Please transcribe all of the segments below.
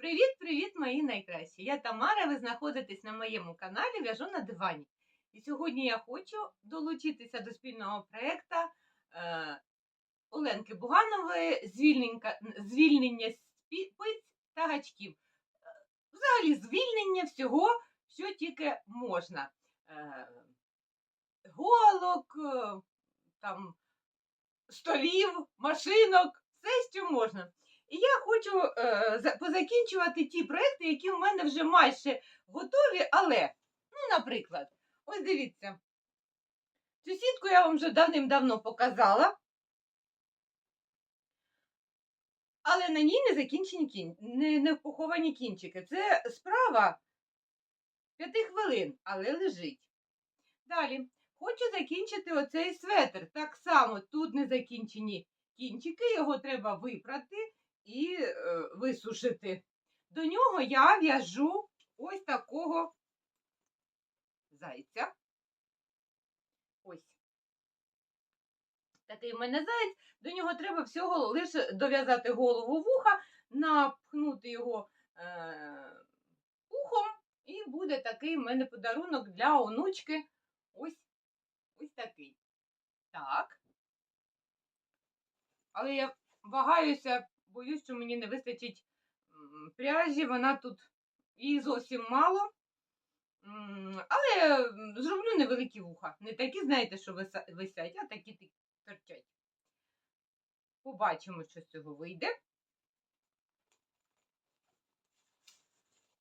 Привіт-привіт, мої найкращі! Я Тамара, ви знаходитесь на моєму каналі В'яжу на дивані. І сьогодні я хочу долучитися до спільного проєкту е, Оленки Буганової звільнення спиць та гачків. Е, Взагалі, звільнення всього, що тільки можна. Е, голок, е, там, столів, машинок, все, що можна. І я хочу е, позакінчувати ті проекти, які в мене вже майже готові, але, ну, наприклад, ось дивіться. Цю сітку я вам вже давним-давно показала. Але на ній не закінчені кін... не, не поховані кінчики. Це справа п'яти хвилин, але лежить. Далі. Хочу закінчити оцей светр. Так само тут не закінчені кінчики, його треба випрати і е, висушити. До нього я в'яжу ось такого зайця. Ось. Такий в мене заєць. До нього треба всього лише дов'язати голову вуха, напхнути його е, ухом, і буде такий в мене подарунок для онучки. Ось, ось такий. Так. Але я вагаюся, боюсь, що мені не вистачить пряжі, вона тут її зовсім мало. Але зроблю невеликі вуха. Не такі, знаєте, що висять, а такі торчать. Побачимо, що з цього вийде.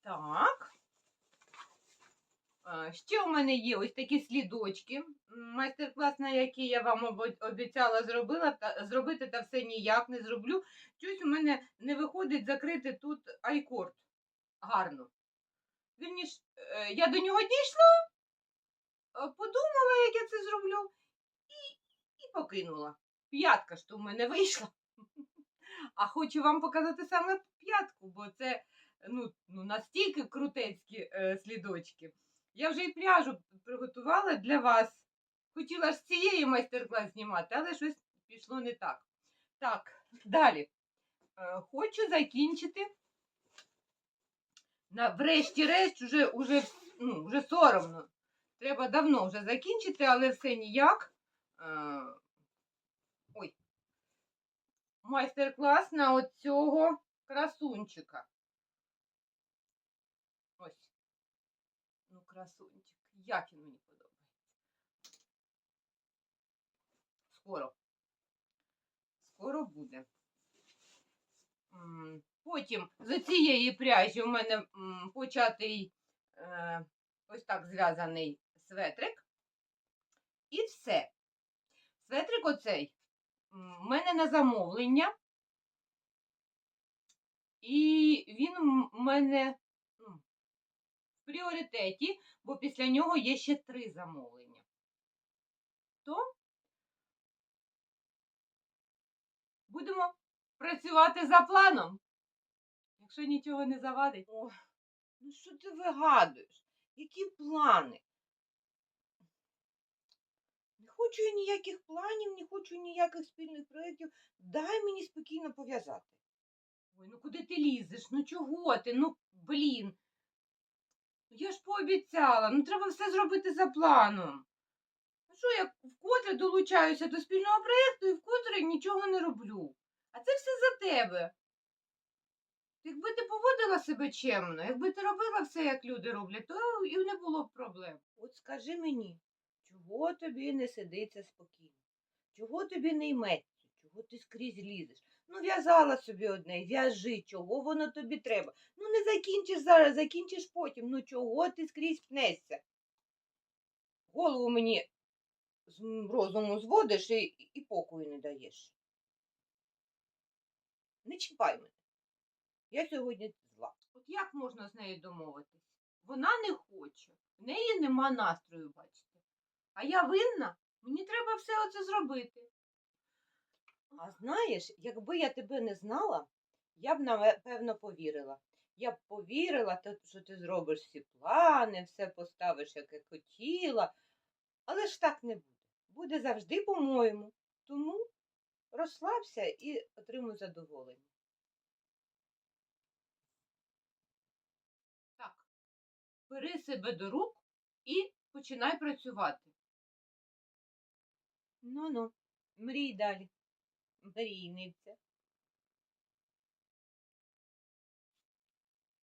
Так. Ще у мене є ось такі слідочки. Майстер-клас, на який я вам обіцяла зробила, та, зробити, та все ніяк не зроблю. Щось у мене не виходить закрити тут айкорд гарно. Вірніш, е, я до нього дійшла, е, подумала, як я це зроблю, і, і покинула. П'ятка ж то в мене вийшла. А хочу вам показати саме п'ятку, бо це ну, ну, настільки крутецькі е, слідочки. Я вже і пряжу приготувала для вас. Хотіла ж з цієї майстер-клас знімати, але щось пішло не так. Так, далі. Е, Хочу закінчити. Врешті-решт, уже, уже, ну, вже соромно. Треба давно вже закінчити, але все ніяк. Е, Ой. Майстер-клас на оцього красунчика. Ось. Красунчик. Як він мені подобається. Скоро. Скоро буде. Потім з цієї пряжі у мене початий е, ось так зв'язаний светрик. І все. Светрик оцей в мене на замовлення. І він в мене пріоритеті, бо після нього є ще три замовлення. То будемо працювати за планом. Якщо нічого не завадить. О, ну що ти вигадуєш? Які плани? Не хочу я ніяких планів, не хочу ніяких спільних проєктів. Дай мені спокійно пов'язати. Ой, ну куди ти лізеш? Ну чого ти? Ну, блін. Я ж пообіцяла, ну треба все зробити за планом. Ну що я вкотре долучаюся до спільного проєкту і вкотре нічого не роблю. А це все за тебе. Якби ти поводила себе чемно, якби ти робила все, як люди роблять, то і не було б проблем. От скажи мені, чого тобі не сидиться спокійно? Чого тобі не йметься? Чого ти скрізь лізеш? Ну, в'язала собі одне, в'яжи, чого воно тобі треба? Ну, не закінчиш зараз, закінчиш потім. Ну чого ти скрізь пнешся? Голову мені з розуму зводиш і, і покою не даєш. Не чіпай мене. Я сьогодні зла. От як можна з нею домовитись? Вона не хоче, в неї нема настрою, бачите. А я винна, мені треба все оце зробити. А знаєш, якби я тебе не знала, я б напевно повірила. Я б повірила, що ти зробиш всі плани, все поставиш, як я хотіла. Але ж так не буде. Буде завжди по-моєму. Тому розслабся і отримуй задоволення. Так, бери себе до рук і починай працювати. Ну ну, мрій далі. Мрійниця.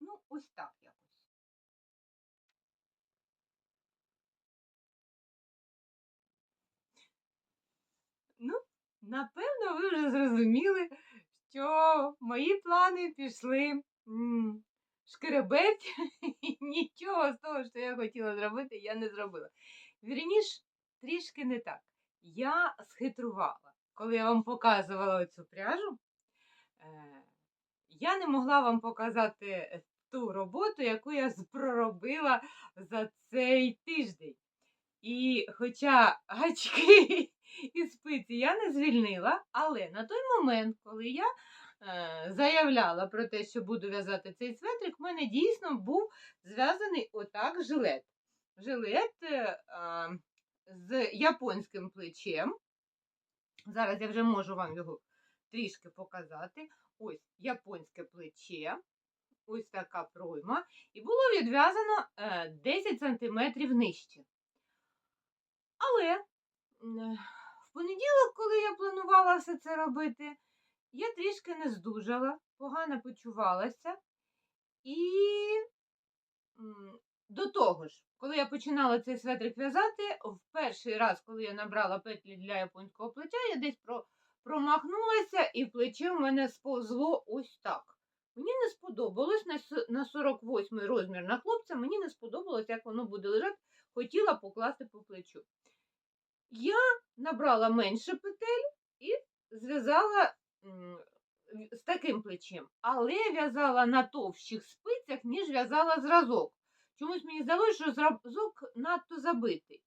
Ну, ось так якось. Ну, напевно, ви вже зрозуміли, що мої плани пішли м, шкереберть, і нічого з того, що я хотіла зробити, я не зробила. Вірніш, трішки не так. Я схитрувала. Коли я вам показувала цю пряжу, е, я не могла вам показати ту роботу, яку я проробила за цей тиждень. І хоча гачки і спиці я не звільнила, але на той момент, коли я е, заявляла про те, що буду в'язати цей светрик, в мене дійсно був зв'язаний отак жилет. Жилет е, з японським плечем. Зараз я вже можу вам його трішки показати. Ось японське плече, ось така пройма. І було відв'язано е, 10 см нижче. Але в понеділок, коли я планувала все це робити, я трішки не здужала, погано почувалася. І до того ж, коли я починала цей светрик в'язати, в перший раз, коли я набрала петлі для японського плеча, я десь про, промахнулася, і плече в мене сповзло ось так. Мені не сподобалось на 48 розмір на хлопця, мені не сподобалось, як воно буде лежати, хотіла покласти по плечу. Я набрала менше петель і зв'язала з таким плечем, але в'язала на товщих спицях, ніж в'язала зразок. Чомусь мені здалося, що зразок надто забитий.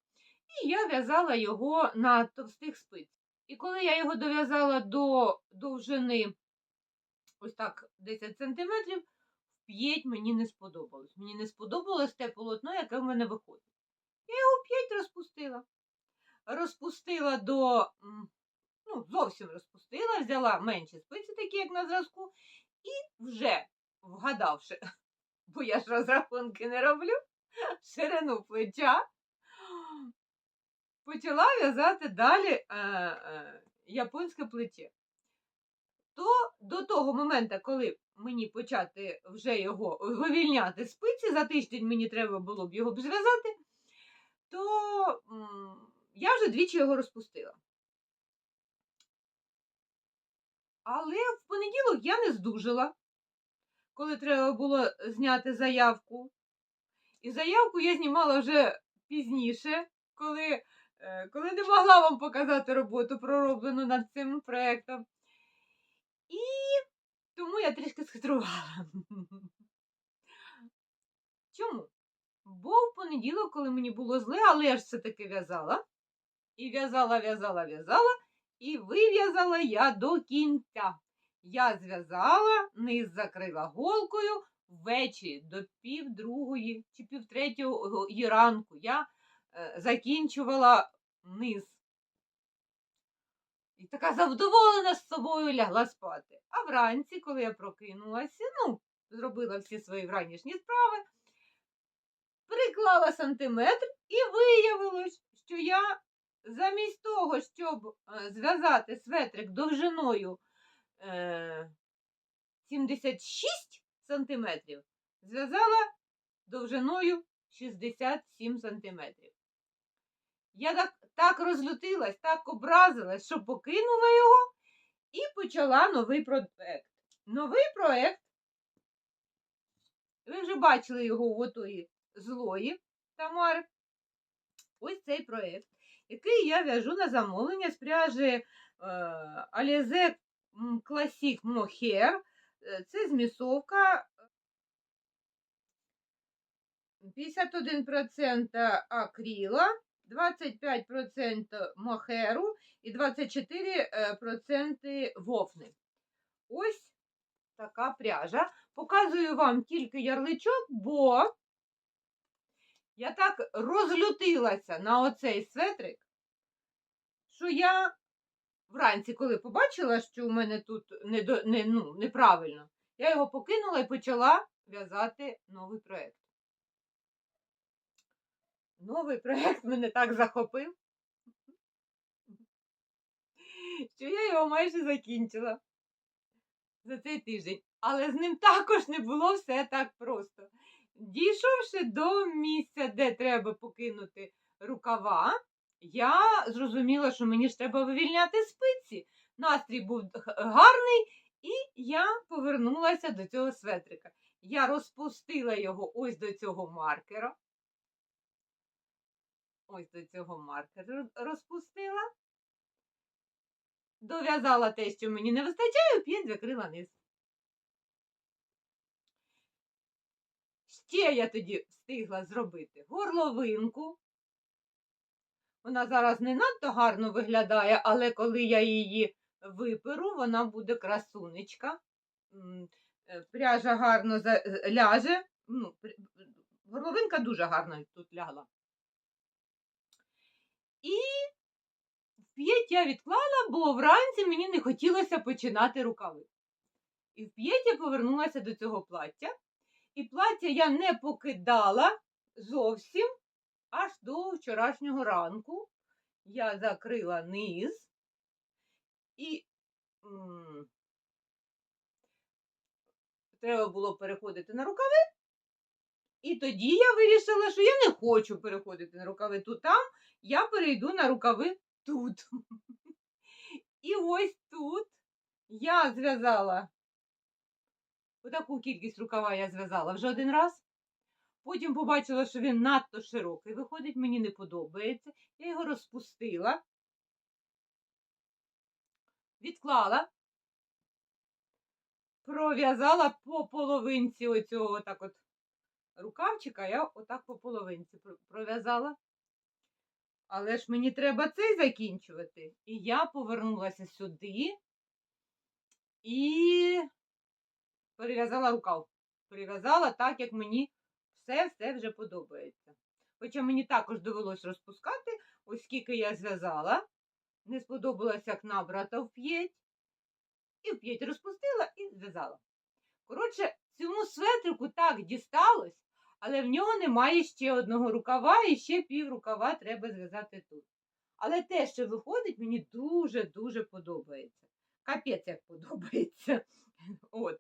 І я в'язала його на товстих спицях. І коли я його дов'язала до довжини ось так 10 см, вп'єть мені не сподобалось. Мені не сподобалось те полотно, яке в мене виходить. Я його вп'ять розпустила. Розпустила до, ну, зовсім розпустила, взяла менші спиці, такі, як на зразку, і вже вгадавши, бо я ж розрахунки не роблю, ширину плеча, почала в'язати далі е, е, японське плече. То до того моменту, коли мені почати вже його вивільняти спиці, за тиждень мені треба було б його б зв'язати, то м, я вже двічі його розпустила. Але в понеділок я не здужала, коли треба було зняти заявку. І заявку я знімала вже пізніше, коли, е, коли не могла вам показати роботу, пророблену над цим проєктом. І тому я трішки схитрувала. Чому? Бо в понеділок, коли мені було зле, але я ж все-таки в'язала. І в'язала, в'язала, в'язала, і вив'язала я до кінця. Я зв'язала, низ закрила голкою ввечері до пів другої чи пів третьої ранку. Я е, закінчувала низ. І така задоволена з собою лягла спати. А вранці, коли я прокинулася, ну, зробила всі свої вранішні справи, приклала сантиметр і виявилось, що я замість того, щоб е, зв'язати светрик довжиною 76 сантиметрів, зв'язала довжиною 67 сантиметрів. Я так, так розлютилась, так образилась, що покинула його і почала новий проект. Новий проект. Ви вже бачили його у отої злої Тамари. Ось цей проект, який я в'яжу на замовлення з пряжі е, Alize Classic Mohair. Е, Це змісовка 51% акрила, 25% мохеру і 24% вовни. Ось така пряжа. Показую вам тільки ярличок, бо я так розлютилася на оцей светрик, що я вранці, коли побачила, що у мене тут не, не, ну, неправильно, я його покинула і почала в'язати новий проєкт. новий проєкт мене так захопив, що я його майже закінчила за цей тиждень. Але з ним також не було все так просто. Дійшовши до місця, де треба покинути рукава, я зрозуміла, що мені ж треба вивільняти спиці. Настрій був гарний, і я повернулася до цього светрика. Я розпустила його ось до цього маркера. Ось до цього маркера розпустила. Дов'язала те, що мені не вистачає, п'ять закрила низ. Ще я тоді встигла зробити горловинку. Вона зараз не надто гарно виглядає, але коли я її виперу, вона буде красунечка. Е, Пряжа гарно е, ляже. Ну, горловинка дуже гарно тут лягла. І в п'ять я відклала, бо вранці мені не хотілося починати рукави. І в п'ять я повернулася до цього плаття. І плаття я не покидала зовсім аж до вчорашнього ранку. Я закрила низ і треба було переходити на рукави. І тоді я вирішила, що я не хочу переходити на рукави тут там, я перейду на рукави тут. І ось тут я зв'язала Отаку кількість рукава я зв'язала вже один раз. Потім побачила, що він надто широкий. Виходить, мені не подобається. Я його розпустила, відклала, пров'язала по половинці оцього отак от рукавчика, я отак по половинці пров'язала. Але ж мені треба цей закінчувати. І я повернулася сюди і перев'язала рукав. Перев'язала так, як мені все-все вже подобається. Хоча мені також довелось розпускати, ось скільки я зв'язала. Не сподобалось, як набрата п'ять. І в п'ять розпустила і зв'язала. Коротше, цьому светрику так дісталось, але в нього немає ще одного рукава, і ще пів рукава треба зв'язати тут. Але те, що виходить, мені дуже-дуже подобається. Капець як подобається. От.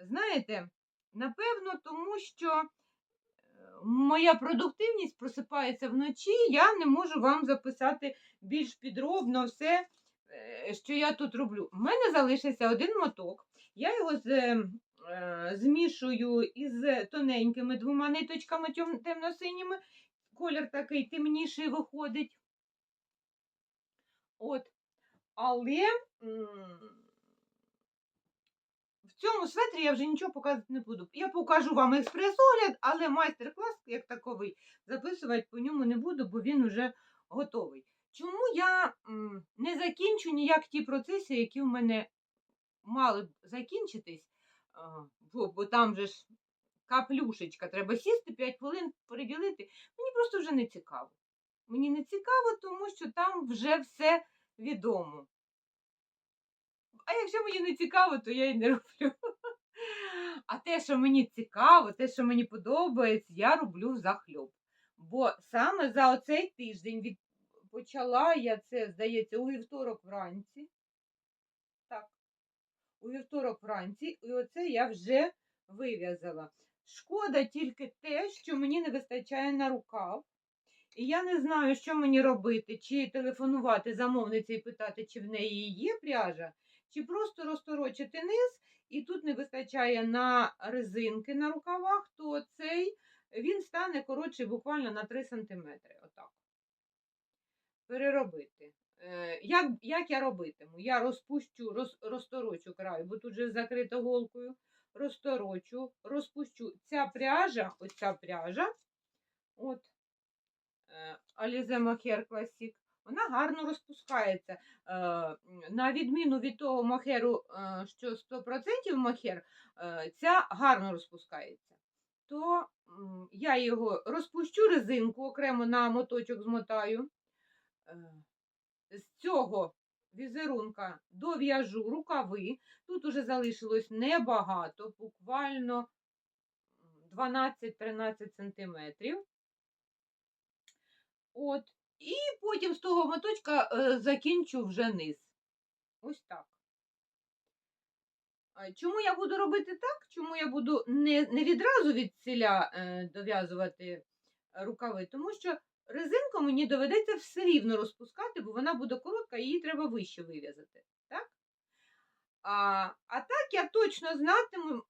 Е, Знаєте, напевно, тому що е, моя продуктивність просипається вночі, я не можу вам записати більш підробно все, е, що я тут роблю. У мене залишився один моток. Я його з, е, змішую із тоненькими двома ниточками темно-синіми. Колір такий темніший виходить. От. Але в цьому светрі я вже нічого показувати не буду. Я покажу вам експрес-огляд, але майстер-клас, як таковий, записувати по ньому не буду, бо він вже готовий. Чому я не закінчу ніяк ті процеси, які в мене мали б закінчитись, бо, бо там же ж каплюшечка, треба сісти 5 хвилин переділити. Мені просто вже не цікаво. Мені не цікаво, тому що там вже все відомо. А якщо мені не цікаво, то я й не роблю. А те, що мені цікаво, те, що мені подобається, я роблю захльоп. Бо саме за оцей тиждень від... почала я це, здається, у вівторок вранці. Так, у вівторок вранці, і оце я вже вив'язала. Шкода тільки те, що мені не вистачає на рукав. І я не знаю, що мені робити, чи телефонувати замовниці і питати, чи в неї є пряжа, чи просто розторочити низ, і тут не вистачає на резинки на рукавах, то цей він стане коротший буквально на 3 см. Отак. Переробити. Е, Як, як я робитиму? Я розпущу, роз, розторочу край, бо тут же закрито голкою. Розторочу, розпущу. Ця пряжа, оця пряжа, от е, Alize Mohair Classic, вона гарно розпускається. Е, На відміну від того мохеру, е, що 100% мохер, е, ця гарно розпускається. То я його розпущу резинку, окремо на моточок змотаю. З цього візерунка дов'яжу рукави. Тут уже залишилось небагато, буквально 12-13 сантиметрів. От. І потім з того моточка е, закінчу вже низ. Ось так. Чому я буду робити так? Чому я буду не, не відразу від ціля е, дов'язувати рукави? Тому що резинку мені доведеться все рівно розпускати, бо вона буде коротка, її треба вище вив'язати. Так? А, а так я точно знатиму,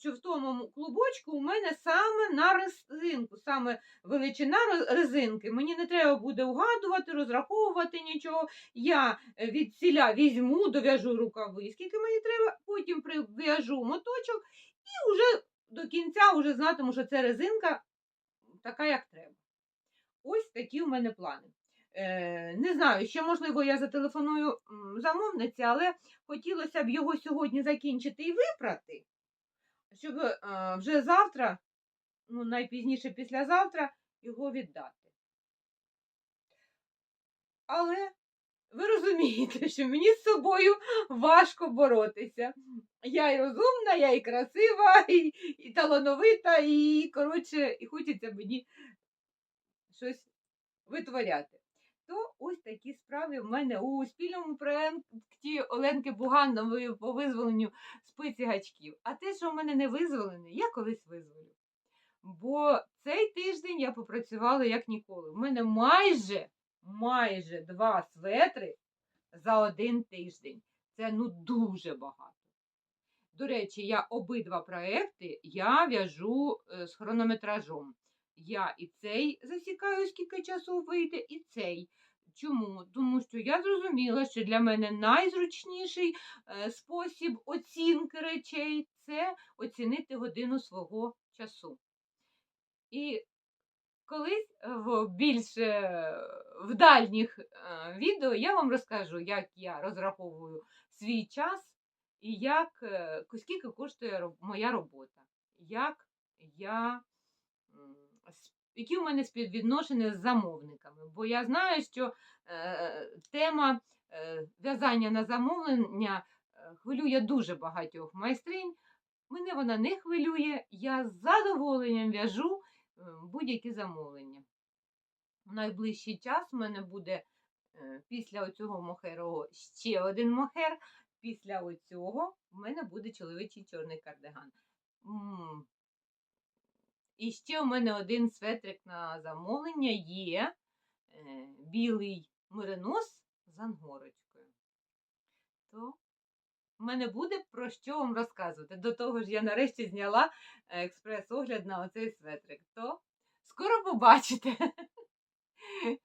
що в тому клубочку у мене саме на резинку, саме величина резинки. Мені не треба буде угадувати, розраховувати нічого. Я е, від ціля візьму, дов'яжу рукави, скільки мені треба, потім прив'яжу моточок і вже до кінця вже знатиму, що це резинка така, як треба. Ось такі у мене плани. Е, не знаю, ще можливо я зателефоную замовниці, але хотілося б його сьогодні закінчити і випрати, щоб е, вже завтра, ну найпізніше післязавтра, його віддати. Але ви розумієте, що мені з собою важко боротися. Я і розумна, я і красива, і, і талановита, і, коротше, і хочеться мені щось витворяти. То ось такі справи в мене у спільному проєкті Оленки Буганової по визволенню спиці гачків. А те, що в мене не визволене, я колись визволю. Бо цей тиждень я попрацювала як ніколи. У мене майже, майже два светри за один тиждень. Це ну дуже багато. До речі, я обидва проекти я в'яжу е, з хронометражом. Я і цей засікаю, скільки часу вийде, і цей. Чому? Тому що я зрозуміла, що для мене найзручніший е, спосіб оцінки речей це оцінити годину свого часу. І колись в більш е, в дальніх е, відео я вам розкажу, як я розраховую свій час і як, е, скільки коштує моя робота, як я які в мене співвідношення з замовниками. Бо я знаю, що е, тема е, в'язання на замовлення е, хвилює дуже багатьох майстринь. Мене вона не хвилює, я з задоволенням в'яжу е, будь-які замовлення. В найближчий час в мене буде е, після оцього мохерого ще один мохер. Після оцього в мене буде чоловічий чорний кардиган. І ще у мене один светрик на замовлення є е, білий меринос з ангорочкою. То в мене буде про що вам розказувати. До того ж, я нарешті зняла експрес-огляд на оцей светрик. То скоро побачите.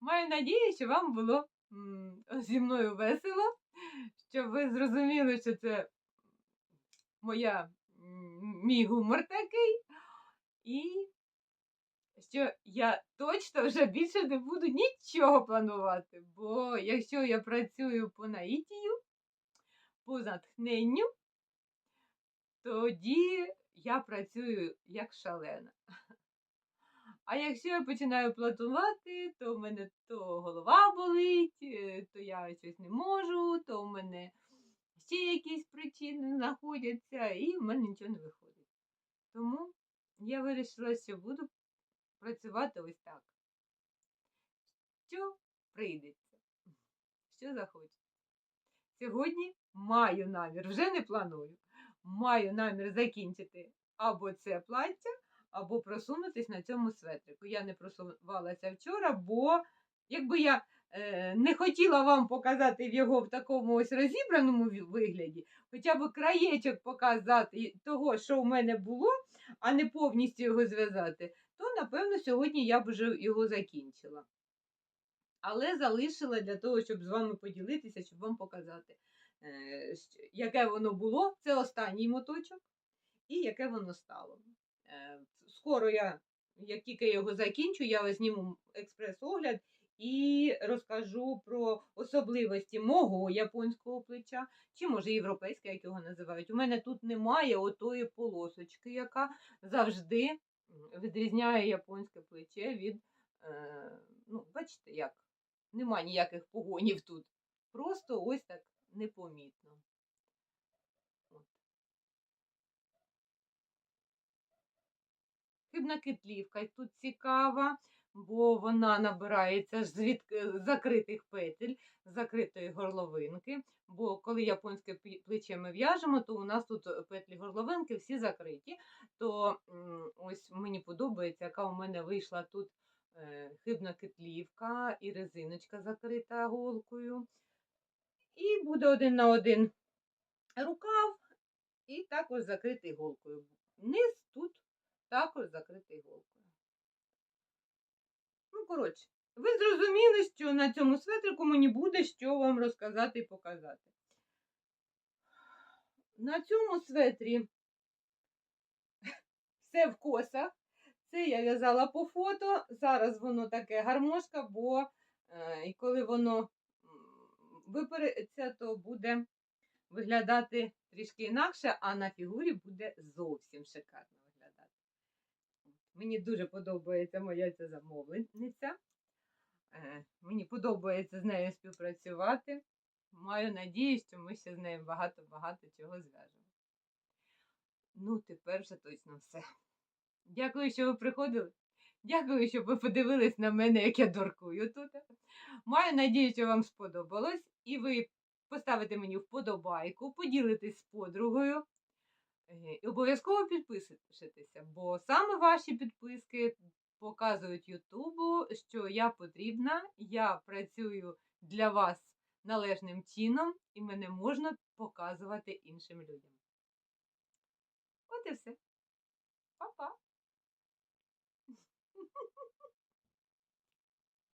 Маю надію, що вам було зі мною весело, щоб ви зрозуміли, що це моя, мій гумор такий. І що я точно вже більше не буду нічого планувати. Бо якщо я працюю по наїтію, по натхненню, тоді я працюю як шалена. А якщо я починаю планувати, то в мене то голова болить, е, то я щось не можу, то в мене ще якісь причини знаходяться, і в мене нічого не виходить. Тому я вирішила, що буду працювати ось так. Що прийдеться, що захочеться. Сьогодні маю намір, вже не планую. Маю намір закінчити або це плаття, або просунутись на цьому светрику. Я не просувалася вчора, бо якби я не хотіла вам показати його в такому ось розібраному вигляді, хоча б краєчок показати того, що в мене було, а не повністю його зв'язати, то напевно сьогодні я б вже його закінчила. Але залишила для того, щоб з вами поділитися, щоб вам показати, е, яке воно було. Це останній моточок, і яке воно стало. Е, Скоро я, як тільки його закінчу, я зніму експрес-огляд і розкажу про особливості мого японського плеча, чи може європейське, як його називають. У мене тут немає отої полосочки, яка завжди відрізняє японське плече від, е, ну, бачите, як, нема ніяких погонів тут. Просто ось так непомітно. Хибна китлівка тут цікава, бо вона набирається з від е, закритих петель, з закритої горловинки. Бо коли японське плече ми в'яжемо, то у нас тут е, петлі горловинки всі закриті. То ось мені подобається, яка у мене вийшла тут е, хибна китлівка і резиночка закрита голкою. І буде один на один рукав, і також закритий голкою. Низ тут також закритий голкою. Коротше, ви зрозуміли, що на цьому светрику мені буде що вам розказати і показати. На цьому светрі все в косах. Це я в'язала по фото. Зараз воно таке гармошка, бо е, коли воно випереться, то буде виглядати трішки інакше, а на фігурі буде зовсім шикарно. Мені дуже подобається моя ця замовлениця. Е, Мені подобається з нею співпрацювати. Маю надію, що ми ще з нею багато-багато чого зв'яжемо. Ну, тепер вже точно все. Дякую, що ви приходили. Дякую, що ви подивились на мене, як я дуркую тут. Маю надію, що вам сподобалось, і ви поставите мені вподобайку, поділитесь з подругою. Е, І обов'язково підписуйтеся, бо саме ваші підписки показують Ютубу, що я потрібна, я працюю для вас належним чином, і мене можна показувати іншим людям. От і все. Па-па!